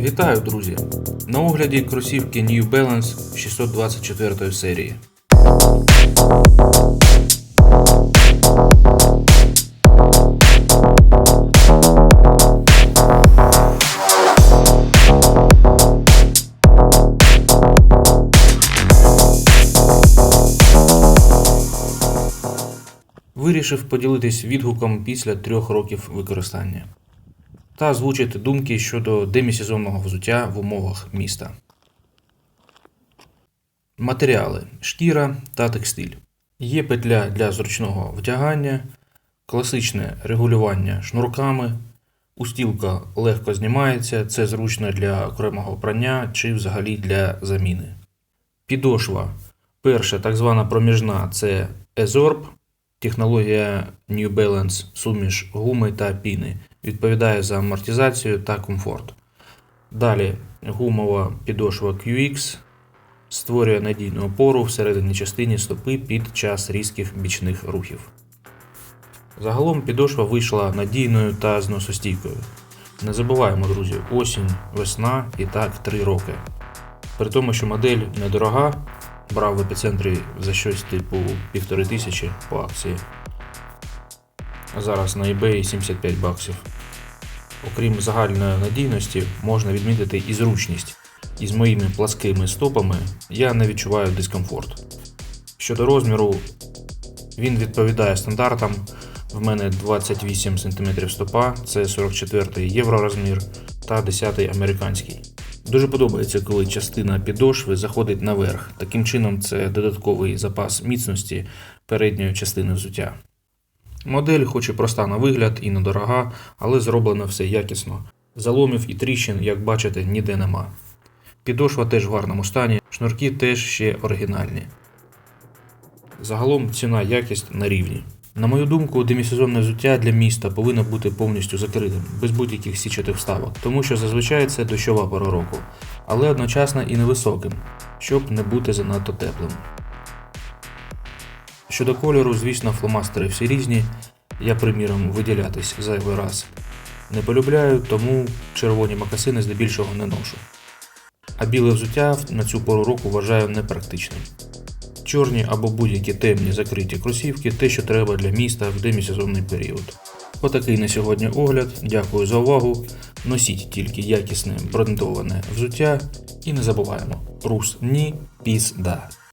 Вітаю, друзі! На огляді кросівки New Balance 624 серії. Вирішив поділитись відгуком після трьох років використання та озвучити думки щодо демісезонного взуття в умовах міста. Матеріали шкіра та текстиль. Є петля для зручного втягання, класичне регулювання шнурками, устілка легко знімається, це зручно для окремого прання чи взагалі для заміни. Підошва. Перша так звана проміжна це Ezorb, технологія New Balance, суміш гуми та піни. Відповідає за амортизацію та комфорт. Далі гумова підошва QX створює надійну опору всередині частині стопи під час різких бічних рухів. Загалом підошва вийшла надійною та зносостійкою. Не забуваємо, друзі, осінь, весна і так 3 роки. При тому, що модель недорога, брав в епіцентрі за щось типу півтори тисячі по акції. Зараз на eBay 75 баксів. Окрім загальної надійності, можна відмітити і зручність. І з моїми пласкими стопами я не відчуваю дискомфорт. Щодо розміру, він відповідає стандартам. В мене 28 см стопа, це 44 євро розмір та 10 американський. Дуже подобається, коли частина підошви заходить наверх. Таким чином, це додатковий запас міцності передньої частини взуття. Модель, хоч і проста на вигляд і недорога, але зроблено все якісно. Заломів і тріщин, як бачите, ніде нема. Підошва теж в гарному стані, шнурки теж ще оригінальні. Загалом ціна якість на рівні. На мою думку, демісезонне взуття для міста повинно бути повністю закритим, без будь-яких січатих вставок, тому що зазвичай це дощова пора року, але одночасно і невисоким, щоб не бути занадто теплим. Щодо кольору, звісно, фломастери всі різні. Я, приміром, виділятись зайвий раз не полюбляю, тому червоні макасини здебільшого не ношу. А біле взуття на цю пору року вважаю непрактичним. Чорні або будь-які темні закриті кросівки те, що треба для міста в демісезонний період. Отакий на сьогодні огляд. Дякую за увагу. Носіть тільки якісне брендоване взуття і не забуваємо. Рус ні, піс да.